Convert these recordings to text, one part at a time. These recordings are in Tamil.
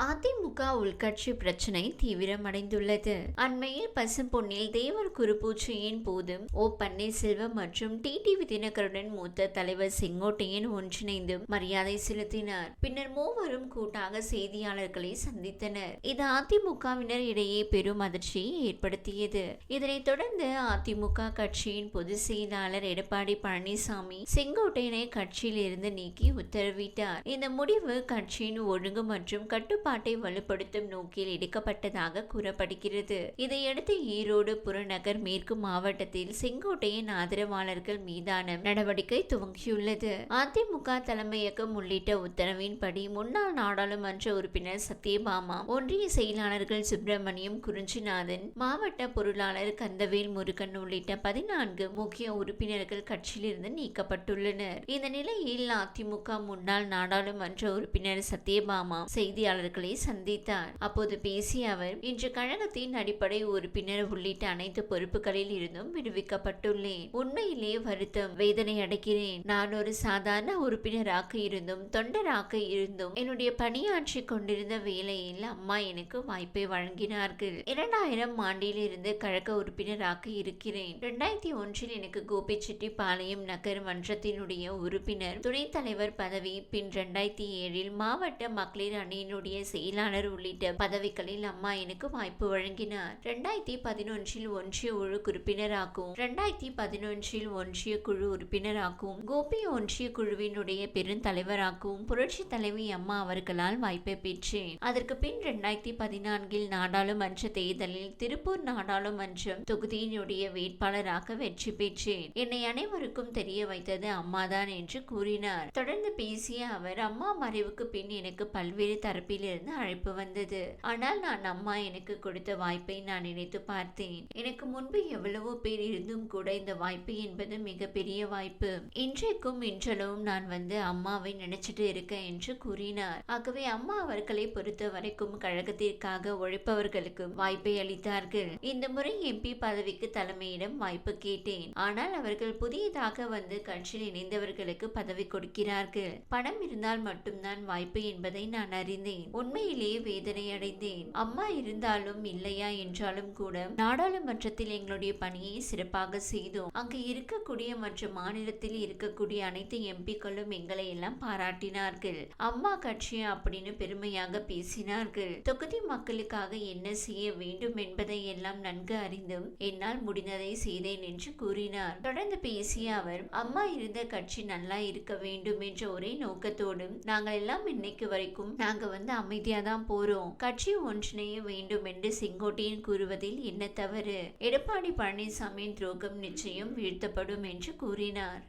அதிமுக உள்கட்சி பிரச்சனை தீவிரமடைந்துள்ளது. அண்மையில் பசும்பொன்னில் தேவர் குருபூஜையின் போதும் ஓ பன்னீர்செல்வம் மற்றும் டிடிவி தினகருடன் மூத்த தலைவர் செங்கோட்டையன் ஒன்றிணைந்து மரியாதை செலுத்தினார். பின்னர் மூவரும் கூட்டாக செய்தியாளர்களை சந்தித்தனர். இது அதிமுகவினர் இடையே பெரும் அதிர்ச்சியை ஏற்படுத்தியது. இதனைத் தொடர்ந்து அதிமுக கட்சியின் பொதுச் செயலாளர் எடப்பாடி பழனிசாமி செங்கோட்டையனை கட்சியில் இருந்து நீக்கி உத்தரவிட்டார். இந்த முடிவு கட்சியின் ஒழுங்கு மற்றும் கட்டுப்பாட்டை வலுப்படுத்தும் நோக்கில் எடுக்கப்பட்டதாக கூறப்படுகிறது. இதையடுத்து ஈரோடு புறநகர் மேற்கு மாவட்டத்தில் செங்கோட்டையின் ஆதரவாளர்கள் மீதான நடவடிக்கை துவங்கியுள்ளது. அதிமுக தலைமையகம் உள்ளிட்ட உத்தரவின்படி முன்னாள் நாடாளுமன்ற உறுப்பினர் சத்யபாமா ஒன்றிய செயலாளர்கள் சுப்பிரமணியம் குறிஞ்சிநாதன் மாவட்ட பொருளாளர் கந்தவேல் முருகன் உள்ளிட்ட பதினான்கு முக்கிய உறுப்பினர்கள் கட்சியிலிருந்து நீக்கப்பட்டுள்ளனர். இந்த நிலையில் அதிமுக முன்னாள் நாடாளுமன்ற உறுப்பினர் சத்யபாமா செய்தியாளர்கள் சந்தித்தார். அப்போது பேசிய அவர் இன்று கழகத்தின் அடிப்படை உறுப்பினர் உள்ளிட்ட அனைத்து பொறுப்புகளில் இருந்தும் விடுவிக்கப்பட்டுள்ளேன். உண்மையிலே வருத்தம் வேதனை அடைக்கிறேன் நான் ஒரு சாதாரண உறுப்பினராக இருந்தும் தொண்டராக இருந்தும் என்னுடைய பணியாற்றி கொண்டிருந்த வேலையில் அம்மா எனக்கு வாய்ப்பை வழங்கினார்கள். இரண்டாயிரம் ஆண்டில் இருந்து கழக உறுப்பினராக இருக்கிறேன். இரண்டாயிரத்தி ஒன்றில் எனக்கு கோபிச்செட்டி பாளையம் நகர் மன்றத்தினுடைய உறுப்பினர் துணைத் தலைவர் பதவி பின் இரண்டாயிரத்தி ஏழில் மாவட்ட மகளிர் அணியினுடைய செயலாளர் உள்ளிட்ட பதவிகளில் அம்மா எனக்கு வாய்ப்பு வழங்கினார். இரண்டாயிரத்தி பதினொன்றில் ஒன்றிய குழு உறுப்பினராகவும் இரண்டாயிரத்தி பதினொன்றில் ஒன்றிய குழு உறுப்பினராகவும் கோபி ஒன்றிய குழுவினுடைய பெருந்தலைவராகவும் புரட்சி தலைவி அம்மா அவர்களால் வாய்ப்பை பெற்றேன். அதற்கு பின் இரண்டாயிரத்தி பதினான்கில் நாடாளுமன்ற தேர்தலில் திருப்பூர் நாடாளுமன்றம் தொகுதியினுடைய வேட்பாளராக வெற்றி பெற்றேன். என்னை அனைவருக்கும் தெரிய வைத்தது அம்மாதான் என்று கூறினார். தொடர்ந்து பேசிய அவர் அம்மா மறைவுக்கு பின் எனக்கு பல்வேறு தரப்பில் இருந்து அழைப்பு வந்தது. ஆனால் நான் அம்மா எனக்கு கொடுத்த வாய்ப்பை நான் நினைத்து பார்த்தேன். எனக்கு முன்பு எவ்வளவோ பேர் இருந்தும் கூட இந்த வாய்ப்பு என்பது மிகப்பெரிய வாய்ப்பு. இன்றைக்கும் இன்றளவும் நான் வந்து அம்மாவை நினைச்சிட்டு இருக்கேன் என்று கூறினார். ஆகவே அம்மா அவர்களை பொறுத்த வரைக்கும் கழகத்திற்காக உழைப்பவர்களுக்கு வாய்ப்பை அளித்தார்கள். இந்த முறை எம்பி பதவிக்கு தலைமையிடம் வாய்ப்பு கேட்டேன். ஆனால் அவர்கள் புதியதாக வந்து கட்சியில் இணைந்தவர்களுக்கு பதவி கொடுக்கிறார்கள். பணம் இருந்தால் மட்டும்தான் வாய்ப்பு என்பதை நான் அறிந்தேன். உண்மையிலேயே வேதனை அடைந்தேன் அம்மா இருந்தாலும் இல்லையா என்றாலும் கூட நாடாளுமன்றத்தில் எங்களுடைய பணியை சிறப்பாக செய்தோம். அங்கு இருக்கக்கூடிய மற்ற மாநிலத்தில் இருக்கக்கூடிய அனைத்து எம்பிக்களும் எங்களை எல்லாம் பாராட்டினார்கள். அம்மா கட்சி அப்படின்னு பெருமையாக பேசினார்கள். தொகுதி மக்களுக்காக என்ன செய்ய வேண்டும் என்பதை எல்லாம் நன்கு அறிந்தும் என்னால் முடிந்ததை செய்தேன் என்று கூறினார். தொடர்ந்து பேசிய அவர் அம்மா இருந்த கட்சி நல்லா இருக்க வேண்டும் என்ற ஒரே நோக்கத்தோடும் நாங்கள் எல்லாம் இன்னைக்கு வரைக்கும் நாங்க வந்து அமை அமைதியா தான் போறோம். கட்சி ஒன்றிணைய வேண்டும் என்று செங்கோட்டையன் கூறுவதில் என்ன தவறு? எடப்பாடி பழனிசாமியின் துரோகம் நிச்சயம் வீழ்த்தப்படும் என்று கூறினார்.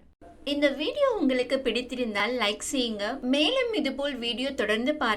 இந்த வீடியோ உங்களுக்கு பிடித்திருந்தால் லைக் செய்யுங்க. மேலும் இதுபோல் வீடியோ தொடர்ந்து பார்க்க